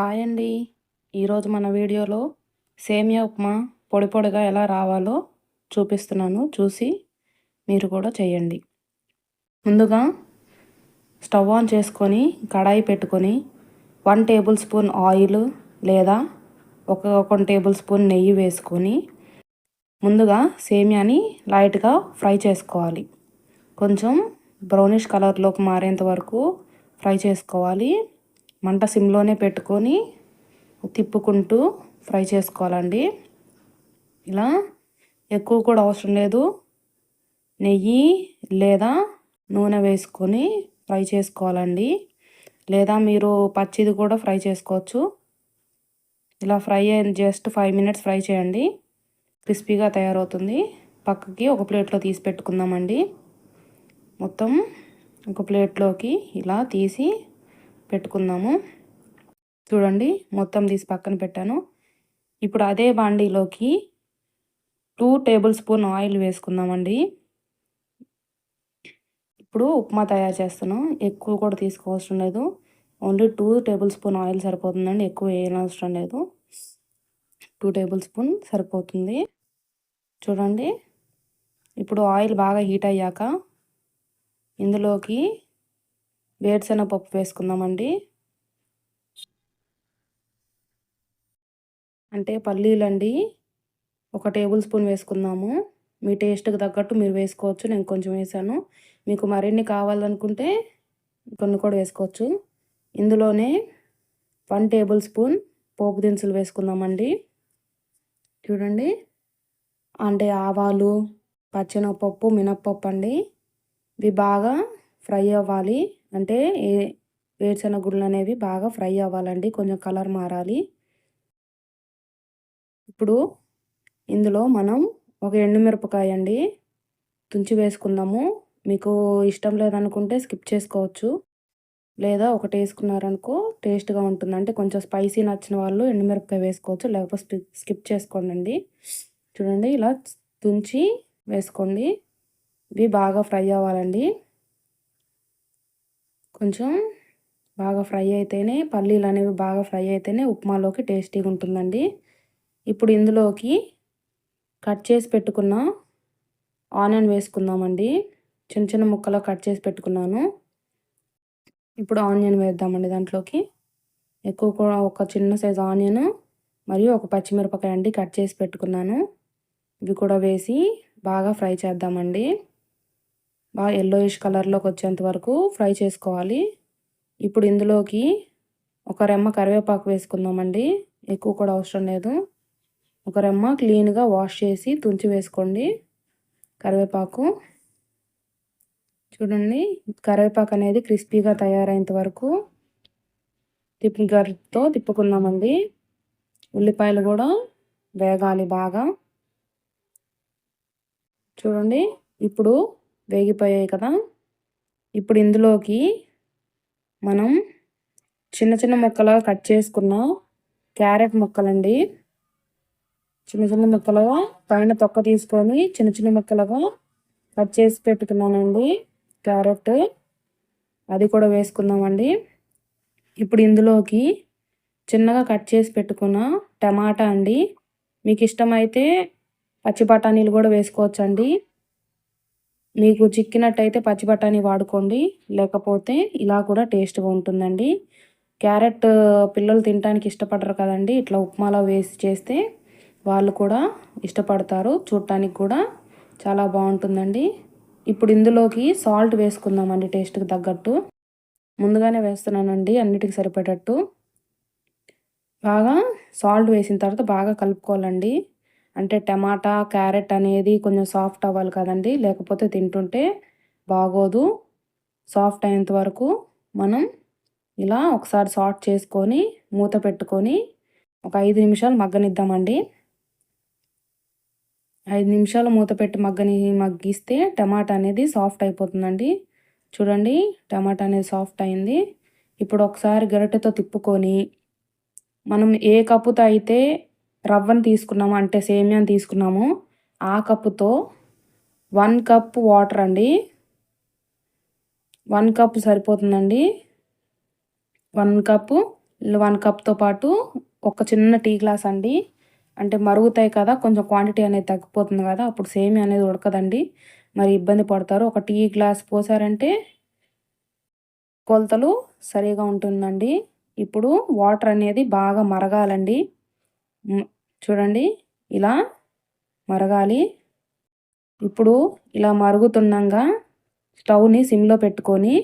Hi అండి. ఈరోజు మన వీడియోలో సేమియా ఉప్మా పొడి పొడిగా ఎలా రావాలో చూపిస్తున్నాను. చూసి మీరు కూడా చేయండి. ముందుగా స్టవ్ ఆన్ చేసుకొని కడాయి పెట్టుకొని వన్ టేబుల్ స్పూన్ ఆయిల్ లేదా ఒక ఒక టేబుల్ స్పూన్ నెయ్యి వేసుకొని ముందుగా సేమియాని లైట్గా ఫ్రై చేసుకోవాలి. కొంచెం బ్రౌనిష్ కలర్లోకి మారేంత వరకు ఫ్రై చేసుకోవాలి. మంట సిమ్లోనే పెట్టుకొని తిప్పుకుంటూ ఫ్రై చేసుకోవాలండి. ఇలా ఎక్కువ కూడా అవసరం లేదు. నెయ్యి లేదా నూనె వేసుకొని ఫ్రై చేసుకోవాలండి. లేదా మీరు పచ్చిది కూడా ఫ్రై చేసుకోవచ్చు. ఇలా fry just five minutes fry చేయండి. క్రిస్పీగా తయారవుతుంది. పక్కకి ఒక ప్లేట్లో తీసి పెట్టుకుందామండి. మొత్తం ఒక ప్లేట్లోకి ఇలా తీసి పెట్టుకుందాము. చూడండి మొత్తం తీసి పక్కన పెట్టాను. ఇప్పుడు అదే బాండీలోకి టూ టేబుల్ స్పూన్ ఆయిల్ వేసుకుందామండి. ఇప్పుడు ఉప్మా తయారు చేస్తున్నాం. ఎక్కువ కూడా తీసుకోవసరం లేదు. Only two table spoon oil సరిపోతుందండి. ఎక్కువ వేయనవసరం లేదు. టూ టేబుల్ స్పూన్ సరిపోతుంది. చూడండి. ఇప్పుడు ఆయిల్ బాగా హీట్ అయ్యాక ఇందులోకి వేరుశనగపప్పు వేసుకుందామండి. అంటే పల్లీలండి. ఒక టేబుల్ స్పూన్ వేసుకుందాము. మీ టేస్ట్కి తగ్గట్టు మీరు వేసుకోవచ్చు. నేను కొంచెం వేసాను. మీకు మరిన్ని కావాలనుకుంటే కొన్ని కూడా వేసుకోవచ్చు. ఇందులోనే వన్ టేబుల్ స్పూన్ పోపు దినుసులు వేసుకుందామండి. చూడండి. అంటే ఆవాలు పచ్చెనగపప్పు మినప్పప్పు అండి. ఇవి బాగా ఫ్రై అవ్వాలి. అంటే ఏ వేరుశెనగ గుళ్ళు అనేవి బాగా ఫ్రై అవ్వాలండి. కొంచెం కలర్ మారాలి. ఇప్పుడు ఇందులో మనం ఒక ఎండుమిరపకాయ అండి తుంచి వేసుకుందాము. మీకు ఇష్టం లేదనుకుంటే స్కిప్ చేసుకోవచ్చు. లేదా ఒకటి వేసుకున్నారనుకో టేస్ట్గా ఉంటుంది. అంటే కొంచెం స్పైసీ నచ్చిన వాళ్ళు ఎండుమిరపకాయ వేసుకోవచ్చు. లేకపోతే స్కిప్ చేసుకోండి చూడండి ఇలా తుంచి వేసుకోండి. ఇవి బాగా ఫ్రై అవ్వాలండి. కొంచెం బాగా ఫ్రై అయితేనే పల్లీలు అనేవి బాగా ఫ్రై అయితేనే ఉప్మాలోకి టేస్టీగా ఉంటుందండి. ఇప్పుడు ఇందులోకి కట్ చేసి పెట్టుకున్న ఆనియన్ వేసుకుందామండి. చిన్న చిన్న ముక్కలు కట్ చేసి పెట్టుకున్నాను. ఇప్పుడు ఆనియన్ వేద్దామండి దాంట్లోకి. ఎక్కువ కూడా ఒక చిన్న సైజు ఆనియన్ మరియు ఒక పచ్చిమిరపకాయ అండి కట్ చేసి పెట్టుకున్నాను. ఇవి కూడా వేసి బాగా ఫ్రై చేద్దామండి. బాగా ఎల్లోయిష్ కలర్లోకి వచ్చేంత వరకు ఫ్రై చేసుకోవాలి. ఇప్పుడు ఇందులోకి ఒక రెమ్మ కరివేపాకు వేసుకుందామండి. ఎక్కువ కూడా అవసరం లేదు. ఒక రెమ్మ క్లీన్గా వాష్ చేసి తుంచి వేసుకోండి. కరివేపాకు. చూడండి కరివేపాకు అనేది క్రిస్పీగా తయారైనంత వరకు తిప్పి గరితో తిప్పుకుందామండి. ఉల్లిపాయలు కూడా వేగాలి బాగా. చూడండి ఇప్పుడు వేగిపోయాయి కదా. ఇప్పుడు ఇందులోకి మనం చిన్న చిన్న ముక్కలుగా కట్ చేసుకున్న క్యారెట్ ముక్కలండి. చిన్న చిన్న ముక్కలుగా పైన తొక్క తీసుకొని చిన్న చిన్న ముక్కలుగా కట్ చేసి పెట్టుకున్నానండి క్యారెట్. అది కూడా వేసుకుందామండి. ఇప్పుడు ఇందులోకి చిన్నగా కట్ చేసి పెట్టుకున్న టమాటా అండి. మీకు ఇష్టమైతే పచ్చి బఠానీలు కూడా వేసుకోవచ్చండి. మీకు చిక్కినట్టయితే పచ్చి బఠానీ వాడుకోండి. లేకపోతే ఇలా కూడా టేస్ట్గా ఉంటుందండి. క్యారెట్ పిల్లలు తినడానికి ఇష్టపడరు కదండి. ఇట్లా ఉప్మాలో వేసి చేస్తే వాళ్ళు కూడా ఇష్టపడతారు. చూడటానికి కూడా చాలా బాగుంటుందండి. ఇప్పుడు ఇందులోకి సాల్ట్ వేసుకుందామండి టేస్ట్కి తగ్గట్టు. ముందుగానే వేస్తున్నానండి అన్నిటికి సరిపడేటట్టు. బాగా సాల్ట్ వేసిన తర్వాత బాగా కలుపుకోవాలండి. అంటే టమాటా క్యారెట్ అనేది కొంచెం సాఫ్ట్ అవ్వాలి కదండి. లేకపోతే తింటుంటే బాగోదు. సాఫ్ట్ అయ్యేంత వరకు మనం ఇలా ఒకసారి సాల్ట్ చేసుకొని మూత పెట్టుకొని ఒక ఐదు నిమిషాలు మగ్గనిద్దామండి. ఐదు నిమిషాలు మూత పెట్టి మగ్గని మగ్గిస్తే టమాటా అనేది సాఫ్ట్ అయిపోతుందండి. చూడండి టమాటా అనేది సాఫ్ట్ అయింది. ఇప్పుడు ఒకసారి గరిటెతో తిప్పుకొని మనం ఏ కప్పుతో అయితే రవ్వను తీసుకున్నాము అంటే సేమియాని తీసుకున్నాము. ఆ కప్పుతో వన్ కప్ వాటర్ అండి. వన్ కప్ సరిపోతుందండి. వన్ కప్పు వన్ కప్తో పాటు ఒక చిన్న టీ గ్లాస్ అండి. అంటే మరుగుతాయి కదా కొంచెం క్వాంటిటీ అనేది తగ్గిపోతుంది కదా అప్పుడు సేమియా అనేది ఉడకదండి. మరి ఇబ్బంది పడతారు. ఒక టీ గ్లాస్ పోసారంటే కొలతలు సరిగా ఉంటుందండి. ఇప్పుడు వాటర్ అనేది బాగా మరగాలండి. చూడండి. ఇలా మరగాలి. ఇప్పుడు ఇలా మరుగుతుండగా స్టవ్ని సిమ్లో పెట్టుకొని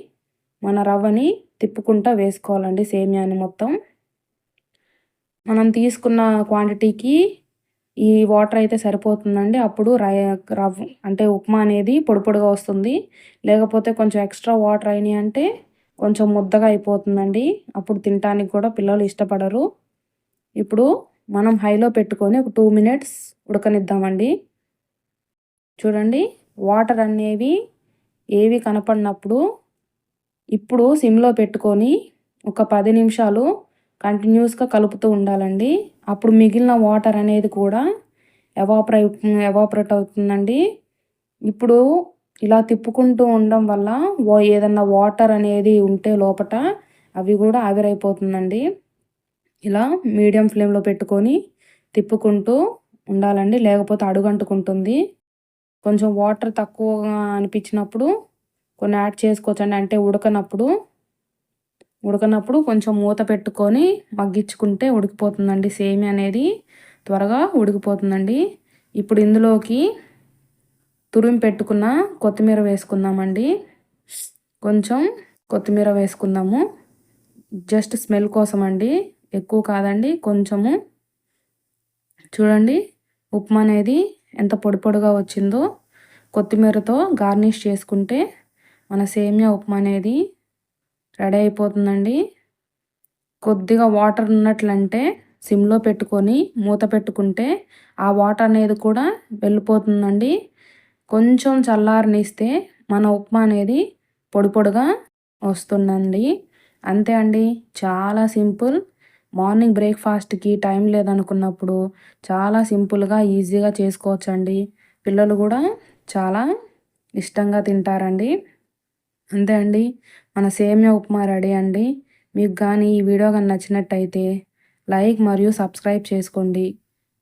మన రవ్వని తిప్పుకుంటా వేసుకోవాలండి సేమియాని మొత్తం. మనం తీసుకున్న క్వాంటిటీకి ఈ వాటర్ అయితే సరిపోతుందండి. అప్పుడు రై రవ్వ అంటే ఉప్మా అనేది పొడి పొడిగా వస్తుంది. లేకపోతే కొంచెం ఎక్స్ట్రా వాటర్ అయినాయి అంటే కొంచెం ముద్దగా అయిపోతుందండి. అప్పుడు తినటానికి కూడా పిల్లలు ఇష్టపడరు. ఇప్పుడు మనం హైలో పెట్టుకొని ఒక టూ మినిట్స్ ఉడకనిద్దామండి. చూడండి వాటర్ అనేవి ఏవి కనపడినప్పుడు ఇప్పుడు సిమ్లో పెట్టుకొని ఒక పది నిమిషాలు కంటిన్యూస్గా కలుపుతూ ఉండాలండి. అప్పుడు మిగిలిన వాటర్ అనేది కూడా ఎవాపరే ఎవాపరేట్ అవుతుందండి. ఇప్పుడు ఇలా తిప్పుకుంటూ ఉండడం వల్ల ఏదన్నా వాటర్ అనేది ఉంటే లోపట అవి కూడా ఆవిరైపోతుందండి. ఇలా మీడియం ఫ్లేమ్లో పెట్టుకొని తిప్పుకుంటూ ఉండాలండి. లేకపోతే అడుగంటుకుంటుంది. కొంచెం వాటర్ తక్కువగా అనిపించినప్పుడు కొన్ని యాడ్ చేసుకోవచ్చండి. అంటే ఉడకనప్పుడు ఉడకనప్పుడు కొంచెం మూత పెట్టుకొని మగ్గించుకుంటే ఉడికిపోతుందండి. సేమి అనేది త్వరగా ఉడికిపోతుందండి. ఇప్పుడు ఇందులోకి తురిమి పెట్టుకున్న కొత్తిమీర వేసుకుందామండి. కొంచెం కొత్తిమీర వేసుకుందాము. జస్ట్ స్మెల్ కోసం అండి ఎక్కువ కాదండి. కొంచెము చూడండి. ఉప్మా అనేది ఎంత పొడి పొడిగా వచ్చిందో కొత్తిమీరతో గార్నిష్ చేసుకుంటే మన సేమియా ఉప్మా అనేది రెడీ అయిపోతుందండి. కొద్దిగా వాటర్ ఉన్నట్లంటే సిమ్లో పెట్టుకొని మూత పెట్టుకుంటే ఆ వాటర్ అనేది కూడా వెళ్ళిపోతుందండి. కొంచెం చల్లారనిస్తే మన ఉప్మా అనేది పొడి పొడిగా వస్తుందండి. అంతే అండి. చాలా సింపుల్. మార్నింగ్ బ్రేక్ఫాస్ట్కి టైం లేదనుకున్నప్పుడు చాలా సింపుల్గా ఈజీగా చేసుకోవచ్చండి. పిల్లలు కూడా చాలా ఇష్టంగా తింటారండి. అంతే అండి. మన సేమియా ఉప్మా రెడీ అండి. మీకు కానీ ఈ వీడియో కానీ నచ్చినట్టయితే లైక్ మరియు సబ్స్క్రైబ్ చేసుకోండి.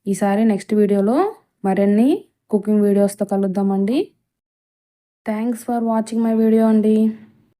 ఈసారి నెక్స్ట్ వీడియోలో మరిన్ని కుకింగ్ వీడియోస్తో కలుద్దామండి. Thanks for watching my video అండి.